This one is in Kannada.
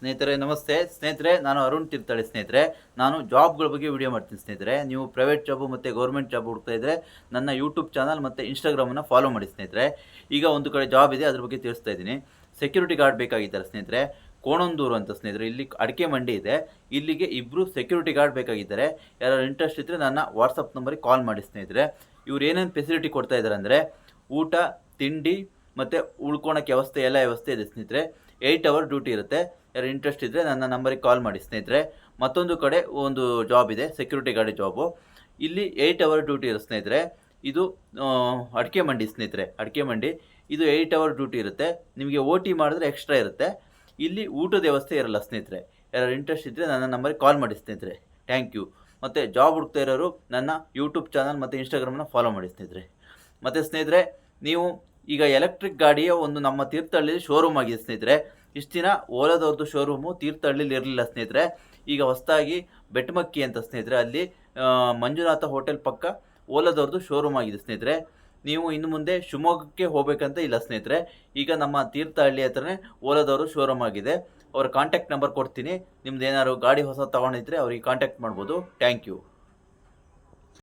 ಸ್ನೇಹಿತರೆ, ನಮಸ್ತೆ. ಸ್ನೇಹಿತರೆ, ನಾನು ಅರುಣ್ ತಿರ್ತಾಳೆ ಸ್ನೇಹಿತರೆ. ನಾನು ಜಾಬ್ಗಳ ಬಗ್ಗೆ ವಿಡಿಯೋ ಮಾಡ್ತೀನಿ ಸ್ನೇಹಿತರೆ. ನೀವು ಪ್ರೈವೇಟ್ ಜಾಬು ಮತ್ತು ಗೌರ್ಮೆಂಟ್ ಜಾಬ್ ಹುಡ್ತಾ ಇದ್ದರೆ ನನ್ನ ಯೂಟ್ಯೂಬ್ ಚಾನಲ್ ಮತ್ತು ಇನ್ಸ್ಟಾಗ್ರಾಮನ್ನು ಫಾಲೋ ಮಾಡಿ ಸ್ನೇಹಿತರೆ. ಈಗ ಒಂದು ಕಡೆ ಜಾಬ್ ಇದೆ, ಅದ್ರ ಬಗ್ಗೆ ತಿಳಿಸ್ತಾ ಇದ್ದೀನಿ. ಸೆಕ್ಯೂರಿಟಿ ಗಾರ್ಡ್ ಬೇಕಾಗಿದ್ದಾರೆ ಸ್ನೇಹಿತರೆ. ಕೋಣಂದೂರು ಅಂತ ಸ್ನೇಹಿತರೆ, ಇಲ್ಲಿ ಅಡಿಕೆ ಮಂಡಿ ಇದೆ. ಇಲ್ಲಿಗೆ ಇಬ್ಬರು ಸೆಕ್ಯೂರಿಟಿ ಗಾರ್ಡ್ ಬೇಕಾಗಿದ್ದಾರೆ. ಯಾರು ಇಂಟ್ರೆಸ್ಟ್ ಇದ್ದರೆ ನನ್ನ ವಾಟ್ಸಪ್ ನಂಬರಿಗೆ ಕಾಲ್ ಮಾಡಿ ಸ್ನೇಹಿತರೆ. ಇವ್ರು ಏನೇನು ಫೆಸಿಲಿಟಿ ಕೊಡ್ತಾ ಇದ್ದಾರೆ ಅಂದರೆ ಊಟ, ತಿಂಡಿ ಮತ್ತು ಉಳ್ಕೊಳಕ್ಕೆ ವ್ಯವಸ್ಥೆ, ಎಲ್ಲ ವ್ಯವಸ್ಥೆ ಇದೆ ಸ್ನೇಹಿತರೆ. ಏಯ್ಟ್ ಅವರ್ ಡ್ಯೂಟಿ ಇರುತ್ತೆ. ಯಾರು ಇಂಟ್ರೆಸ್ಟ್ ಇದ್ದರೆ ನನ್ನ ನಂಬರಿಗೆ ಕಾಲ್ ಮಾಡಿ ಸ್ನೇಹಿತರೆ. ಮತ್ತೊಂದು ಕಡೆ ಒಂದು ಜಾಬ್ ಇದೆ ಸೆಕ್ಯೂರಿಟಿ ಗಾರ್ಡ್ ಜಾಬು ಇಲ್ಲಿ ಏಯ್ಟ್ ಅವರ್ ಡ್ಯೂಟಿ ಇರೋ ಸ್ನೇಹಿತರೆ. ಇದು ಅಡಿಕೆ ಮಂಡಿ ಸ್ನೇಹಿತರೆ, ಅಡಿಕೆ ಮಂಡಿ. ಇದು ಏಯ್ಟ್ ಅವರ್ ಡ್ಯೂಟಿ ಇರುತ್ತೆ. ನಿಮಗೆ ಓ ಟಿ ಮಾಡಿದ್ರೆ ಎಕ್ಸ್ಟ್ರಾ ಇರುತ್ತೆ. ಇಲ್ಲಿ ಊಟದ ವ್ಯವಸ್ಥೆ ಇರಲ್ಲ ಸ್ನೇಹಿತರೆ. ಯಾರು ಇಂಟ್ರೆಸ್ಟ್ ಇದ್ದರೆ ನನ್ನ ನಂಬರಿಗೆ ಕಾಲ್ ಮಾಡಿ ಸ್ನೇಹಿತರೆ. ಥ್ಯಾಂಕ್ ಯು ಮತ್ತು ಜಾಬ್ ಹುಡುಕ್ತಾ ಇರೋರು ನನ್ನ ಯೂಟ್ಯೂಬ್ ಚಾನಲ್ ಮತ್ತು ಇನ್ಸ್ಟಾಗ್ರಾಮನ್ನ ಫಾಲೋ ಮಾಡಿ ಸ್ನೇಹಿತರೆ. ಮತ್ತು ಸ್ನೇಹಿತರೆ, ನೀವು ಈಗ ಎಲೆಕ್ಟ್ರಿಕ್ ಗಾಡಿಯ ಒಂದು ನಮ್ಮ ತೀರ್ಥಹಳ್ಳಿ ಶೋರೂಮ್ ಆಗಿದೆ ಸ್ನೇಹಿತರೆ. ಇಷ್ಟು ದಿನ ಓಲಾದವ್ರದ್ದು ಶೋರೂಮು ತೀರ್ಥಹಳ್ಳಿಲಿ ಇರಲಿಲ್ಲ ಸ್ನೇಹಿತರೆ. ಈಗ ಹೊಸದಾಗಿ ಬೆಟ್ಮಕ್ಕಿ ಅಂತ ಸ್ನೇಹಿತರೆ, ಅಲ್ಲಿ ಮಂಜುನಾಥ ಹೋಟೆಲ್ ಪಕ್ಕ ಓಲಾದವ್ರದ್ದು ಶೋರೂಮ್ ಆಗಿದೆ ಸ್ನೇಹಿತರೆ. ನೀವು ಇನ್ನು ಮುಂದೆ ಶಿವಮೊಗ್ಗಕ್ಕೆ ಹೋಗಬೇಕಂತ ಇಲ್ಲ ಸ್ನೇಹಿತರೆ. ಈಗ ನಮ್ಮ ತೀರ್ಥಹಳ್ಳಿ ಹತ್ರನೇ ಓಲಾದವರು ಶೋರೂಮ್ ಆಗಿದೆ. ಅವರ ಕಾಂಟ್ಯಾಕ್ಟ್ ನಂಬರ್ ಕೊಡ್ತೀನಿ. ನಿಮ್ದು ಏನಾದ್ರು ಗಾಡಿ ಹೊಸ ತೊಗೊಂಡಿದ್ರೆ ಅವ್ರಿಗೆ ಕಾಂಟ್ಯಾಕ್ಟ್ ಮಾಡ್ಬೋದು. Thank you